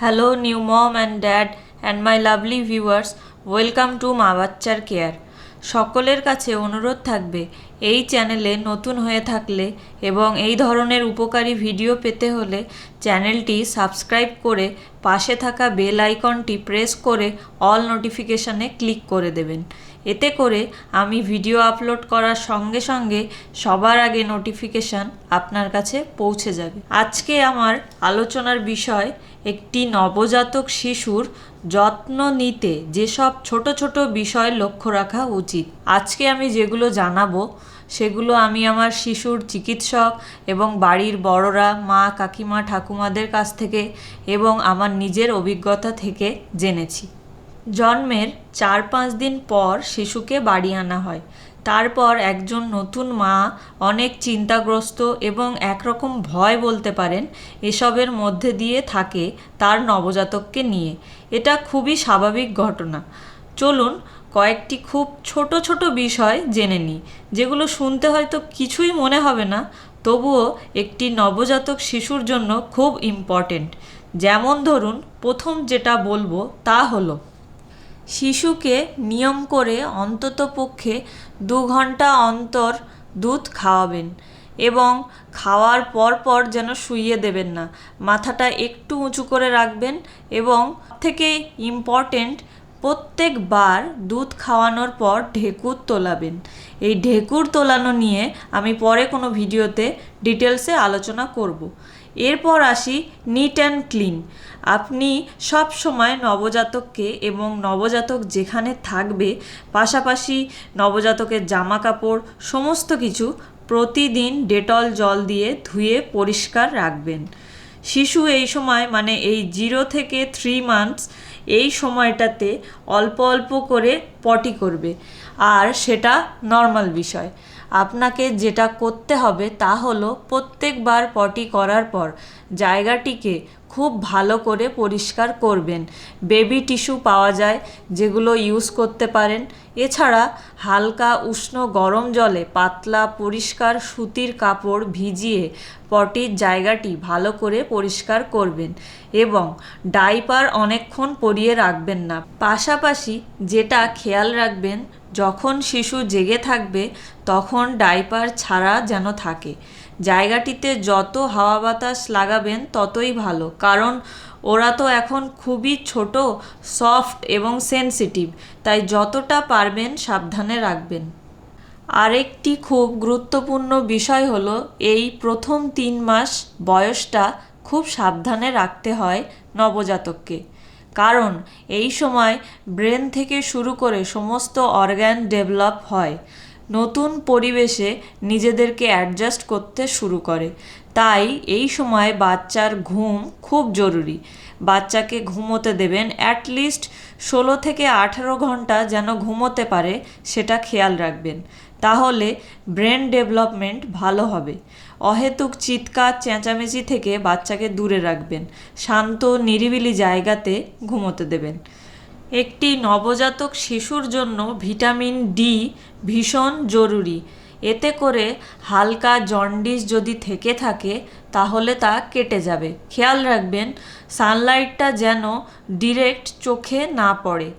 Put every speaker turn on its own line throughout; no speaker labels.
Hello new mom and dad and my lovely viewers welcome to মা বাচ্চার care সকলের কাছে অনুরোধ থাকবে, এই চ্যানেলে নতুন হয়ে থাকলে এবং এই ধরনের উপকারী ভিডিও পেতে হলে চ্যানেলটি সাবস্ক্রাইব করে পাশে থাকা বেল আইকনটি প্রেস করে অল নোটিফিকেশানে ক্লিক করে দেবেন। এতে করে আমি ভিডিও আপলোড করার সঙ্গে সঙ্গে সবার আগে নোটিফিকেশান আপনার কাছে পৌঁছে যাবে। আজকে আমার আলোচনার বিষয় একটি নবজাতক শিশুর যত্ন নিতে যেসব ছোট ছোট বিষয় লক্ষ্য রাখা উচিত। আজকে আমি যেগুলো জানাব, সেগুলো আমি আমার শিশুর চিকিৎসক এবং বাড়ির বড়রা, মা, কাকিমা, ঠাকুমাদের কাছ থেকে এবং আমার নিজের অভিজ্ঞতা থেকে জেনেছি। জন্মের চার পাঁচ দিন পর শিশুকে বাড়ি আনা হয়। তারপর একজন নতুন মা অনেক চিন্তাগ্রস্ত এবং একরকম ভয় বলতে পারেন এসবের মধ্যে দিয়ে থাকে তার নবজাতককে নিয়ে। এটা খুবই স্বাভাবিক ঘটনা। চলুন কয়েকটি খুব ছোট ছোট বিষয় জেনে নিই, যেগুলো শুনতে হয়তো কিছুই মনে হবে না, তবুও একটি নবজাতক শিশুর জন্য খুব ইম্পর্টেন্ট যেমন ধরুন, প্রথম যেটা বলব তা হলো শিশুকে নিয়ম করে অন্ততপক্ষে দু ঘণ্টা অন্তর দুধ খাওয়াবেন এবং খাওয়ার পর পর যেন শুইয়ে দেবেন না। মাথাটা একটু উঁচু করে রাখবেন এবং থেকে ইম্পর্টেন্ট প্রত্যেকবার দুধ খাওয়ানোর পর ঢেকুর তোলাবেন। এই ঢেকুর তোলানো নিয়ে আমি পরে কোনো ভিডিওতে ডিটেলসে আলোচনা করব। এরপর আসি নিট অ্যান্ড ক্লিন আপনি সব সময় নবজাতককে এবং নবজাতক যেখানে থাকবে, পাশাপাশি নবজাতকের জামা কাপড় সমস্ত কিছু প্রতিদিন ডেটল জল দিয়ে ধুয়ে পরিষ্কার রাখবেন। শিশু এই সময় মানে এই জিরো থেকে থ্রি মান্থস এই সময়টাতে অল্প অল্প করে পটি করবে। আর সেটা নর্মাল বিষয়। আপনাকে যেটা করতে হবে তা হলো প্রত্যেকবার পটি করার পর জায়গাটিকে খুব ভালো করে পরিষ্কার করবেন। বেবি টিস্যু পাওয়া যায়, যেগুলো ইউজ করতে পারেন। এছাড়া হালকা উষ্ণ গরম জলে পাতলা পরিষ্কার সুতির কাপড় ভিজিয়ে পটির জায়গাটি ভালো করে পরিষ্কার করবেন এবং ডাইপার অনেকক্ষণ পরিয়ে রাখবেন না। পাশাপাশি যেটা খেয়াল রাখবেন যখন শিশু জেগে থাকবে, তখন ডাইপার ছাড়া যেন থাকে। জায়গাটিতে যত হাওয়া বাতাস লাগাবেন, ততই ভালো। কারণ ওরা তো এখন খুবই ছোট, সফট এবং সেনসিটিভ, তাই যতটা পারবেন সাবধানে রাখবেন। আরেকটি খুব গুরুত্বপূর্ণ বিষয় হলো, এই প্রথম তিন মাস বয়সটা খুব সাবধানে রাখতে হয় নবজাতককে। কারণ এই সময় ব্রেন থেকে শুরু করে সমস্ত অর্গ্যান ডেভেলপ হয়। নতুন পরিবেশে নিজেদেরকে অ্যাডজাস্ট করতে শুরু করে। তাই এই সময় বাচ্চার ঘুম খুব জরুরি। বাচ্চাকে ঘুমোতে দেবেন অ্যাটলিস্ট ষোলো থেকে আঠারো ঘণ্টা যেন ঘুমোতে পারে, সেটা খেয়াল রাখবেন। তাহলে ব্রেন ডেভেলপমেন্ট ভালো হবে। অহেতুক চিৎকার চেঁচামেচি থেকে বাচ্চাকে দূরে রাখবেন, শান্ত, নিরিবিলি জায়গাতে ঘুমোতে দেবেন। একটি নবজাতক শিশুর জন্য ভিটামিন ডি ভীষণ জরুরি। এতে করে হালকা জন্ডিস যদি থেকে থাকে, তাহলে তা কেটে যাবে। খেয়াল রাখবেন, সানলাইটটা যেন ডিরেক্ট চোখে না পড়ে।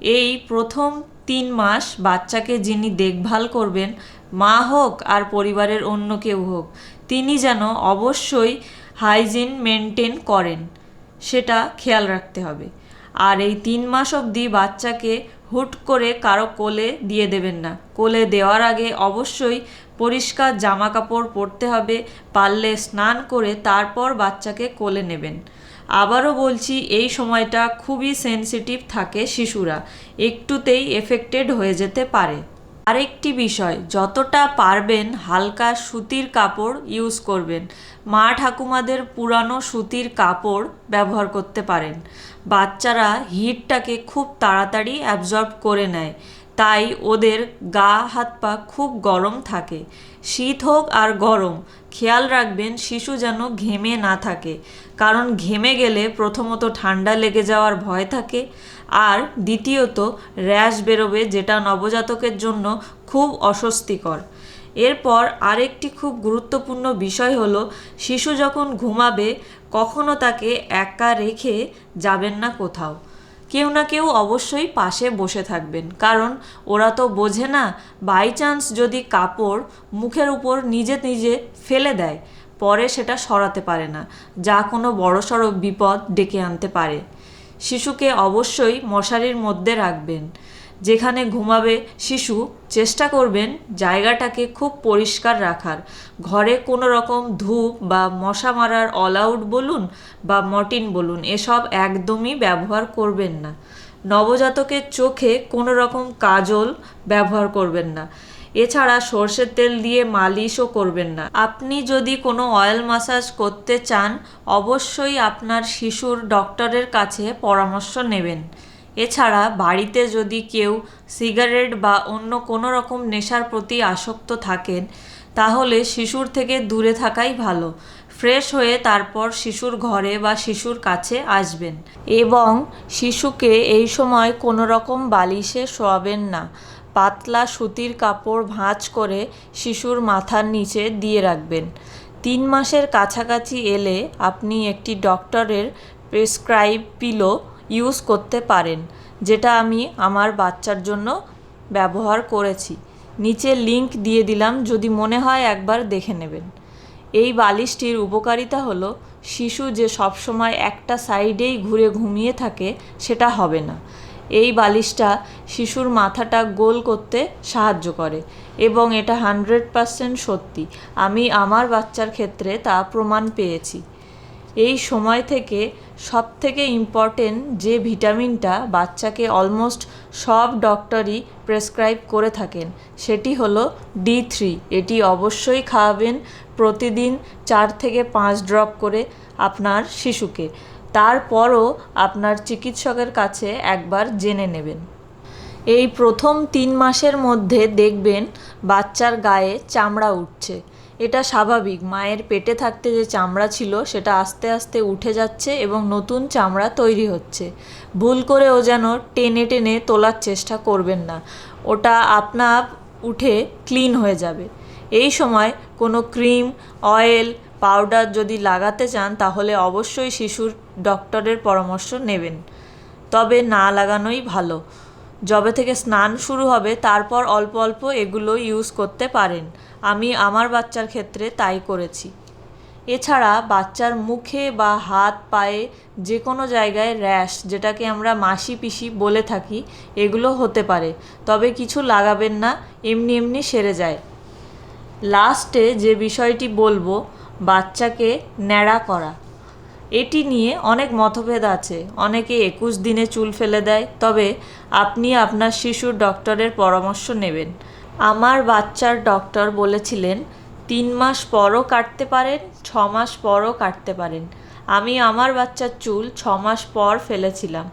এই প্রথম তিন মাস বাচ্চাকে যিনি দেখভাল করবেন মা হোক আর পরিবারের অন্য কেউ হোক, তিনি যেন অবশ্যই হাইজিন মেনটেন করেন, সেটা খেয়াল রাখতে হবে। আর এই তিন মাস অবধি বাচ্চাকে হুট করে কারও কোলে দিয়ে দেবেন না। কোলে দেওয়ার আগে অবশ্যই পরিষ্কার জামা কাপড় পরতে হবে, পারলে স্নান করে তারপর বাচ্চাকে কোলে নেবেন। আবারও বলছি, এই সময়টা খুবই সেন্সিটিভ থাকে শিশুরা, একটুতেই এফেক্টেড হয়ে যেতে পারে। আরেকটি বিষয়, যতটা পারবেন হালকা সুতির কাপড় ইউজ করবেন। মা ঠাকুমাদের পুরানো সুতির কাপড় ব্যবহার করতে পারেন। বাচ্চারা হিটটাকে খুব তাড়াতাড়ি অ্যাবজর্ব করে নেয়, তাই ওদের গা, হাত, পা খুব গরম থাকে। শীত হোক আর গরম, খেয়াল রাখবেন শিশু যেন ঘেমে না থাকে, কারণ ঘেমে গেলে প্রথমত ঠান্ডা লেগে যাওয়ার ভয় থাকে আর দ্বিতীয়ত র্যাশ বেরোবে যেটা নবজাতকের জন্য খুব অস্বস্তিকর। এরপর আরেকটি খুব গুরুত্বপূর্ণ বিষয় হলো, শিশু যখন ঘুমাবে কখনো তাকে একা রেখে যাবেন না কোথাও। কেউ না কেউ অবশ্যই পাশে বসে থাকবেন। কারণ ওরা তো বোঝে না বাই চান্স যদি কাপড় মুখের উপর নিজে নিজে ফেলে দেয়, পরে সেটা সরাতে পারে না, যা কোনো বড়সড় বিপদ ডেকে আনতে পারে। শিশুকে অবশ্যই মশারির মধ্যে রাখবেন। যেখানে ঘুমাবে শিশু চেষ্টা করবেন জায়গাটাকে খুব পরিষ্কার রাখার। ঘরে কোনো রকম ধূপ বা মশা মারার অল আউট বলুন বা মর্টিন বলুন, এসব একদমই ব্যবহার করবেন না। নবজাতকের চোখে কোনো রকম কাজল ব্যবহার করবেন না। এছাড়া সর্ষের তেল দিয়ে মালিশও করবেন না। আপনি যদি কোনো অয়েল মাসাজ করতে চান, অবশ্যই আপনার শিশুর ডক্টরের কাছে পরামর্শ নেবেন। এছাড়া বাড়িতে যদি কেউ সিগারেট বা অন্য কোনো রকম নেশার প্রতি আসক্ত থাকেন, তাহলে শিশুর থেকে দূরে থাকাই ভালো। ফ্রেশ হয়ে তারপর শিশুর ঘরে বা শিশুর কাছে আসবেন। এবং শিশুকে এই সময় কোনো রকম বালিশে শোয়াবেন না। পাতলা সুতির কাপড় ভাঁজ করে শিশুর মাথার নিচে দিয়ে রাখবেন। তিন মাসের কাছাকাছি এলে আপনি একটি ডক্টরের প্রেসক্রাইব পিলো ইউজ করতে পারেন, যেটা আমি আমার বাচ্চার জন্য ব্যবহার করেছি। নিচে লিংক দিয়ে দিলাম, যদি মনে হয় একবার দেখে নেবেন। এই বালিশটির উপকারিতা হলো, শিশু যে সবসময় একটা সাইডেই ঘুরে ঘুমিয়ে থাকে, সেটা হবে না। এই বালিশটা শিশুর মাথাটা গোল করতে সাহায্য করে, এবং এটা হান্ড্রেড পারসেন্ট সত্যি। আমি আমার বাচ্চার ক্ষেত্রে তা প্রমাণ পেয়েছি। এই সময় থেকে সব থেকে ইম্পর্টেন্ট যে ভিটামিনটা বাচ্চাকে অলমোস্ট সব ডক্টরই প্রেসক্রাইব করে থাকেন, সেটি হলো ডি থ্রি এটি অবশ্যই খাওয়াবেন, প্রতিদিন চার থেকে পাঁচ ড্রপ করে আপনার শিশুকে। তারপরও আপনার চিকিৎসকের কাছে একবার জেনে নেবেন। এই প্রথম তিন মাসের মধ্যে দেখবেন বাচ্চার গায়ে চামড়া উঠছে। এটা স্বাভাবিক। মায়ের পেটে থাকতে যে চামড়া ছিল, সেটা আস্তে আস্তে উঠে যাচ্ছে এবং নতুন চামড়া তৈরি হচ্ছে। ভুল করে ও যেন টেনে টেনে তোলার চেষ্টা করবেন না। ওটা আপনা আপ উঠে ক্লিন হয়ে যাবে। এই সময় কোনো ক্রিম, অয়েল, পাউডার যদি লাগাতে চান, তাহলে অবশ্যই শিশুর ডক্টরের পরামর্শ নেবেন। তবে না লাগানোই ভালো। যবে থেকে স্নান শুরু হবে, তারপর অল্প অল্প এগুলো ইউজ করতে পারেন। আমি আমার বাচ্চার ক্ষেত্রে তাই করেছি। এছাড়া বাচ্চার মুখে বা হাত, পায়ে যে কোনো জায়গায় র্যাশ যেটাকে আমরা মাসি পিসি বলে থাকি, এগুলো হতে পারে। তবে কিছু লাগাবেন না, এমনি এমনি সেরে যায়। লাস্টে যে বিষয়টি বলব, বাচ্চাকে ন্যাড়া করা। এটি নিয়ে অনেক মতভেদ আছে। অনেকে একুশ দিনে চুল ফেলে দেয়, তবে আপনি আপনার শিশুর ডক্টরের পরামর্শ নেবেন। আমার বাচ্চার ডক্টর বলেছিলেন, তিন মাস পরও কাটতে পারেন, ছ মাস পরও কাটতে পারেন। আমি আমার বাচ্চার চুল ছ মাস পর ফেলেছিলাম।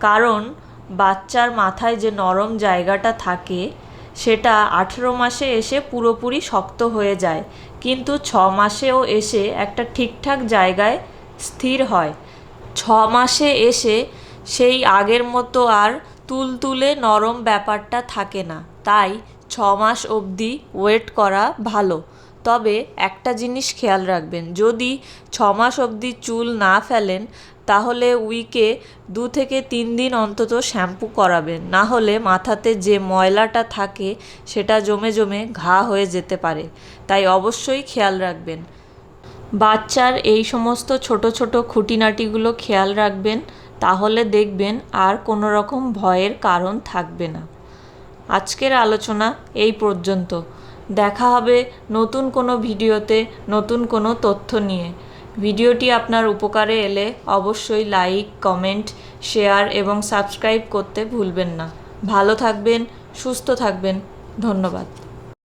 কারণ বাচ্চার মাথায় যে নরম জায়গাটা থাকে, সেটা আঠেরো মাসে এসে পুরোপুরি শক্ত হয়ে যায়। কিন্তু ছ মাসেও এসে একটা ঠিকঠাক জায়গায় স্থির হয়। ছ মাসে এসে সেই আগের মতো আর তুলতুলে নরম ব্যাপারটা থাকে না। তাই ছ মাস অবধি ওয়েট করা ভালো। তবে একটা জিনিস খেয়াল রাখবেন, যদি ছ মাস অবধি চুল না ফেলেন, তাহলে উইকে দু থেকে তিন দিন অন্তত শ্যাম্পু করাবেন। না হলে মাথাতে যে ময়লাটা থাকে, সেটা জমে জমে ঘা হয়ে যেতে পারে। তাই অবশ্যই খেয়াল রাখবেন। বাচ্চার এই সমস্ত ছোট ছোট খুঁটিনাটিগুলো খেয়াল রাখবেন, তাহলে দেখবেন আর কোনো রকম ভয়ের কারণ থাকবে না। আজকের আলোচনা এই পর্যন্ত। দেখা হবে নতুন কোনো ভিডিওতে নতুন কোনো তথ্য নিয়ে। ভিডিওটি আপনার উপকারে এলে অবশ্যই লাইক, কমেন্ট, শেয়ার এবং সাবস্ক্রাইব করতে ভুলবেন না। ভালো থাকবেন, সুস্থ থাকবেন। ধন্যবাদ।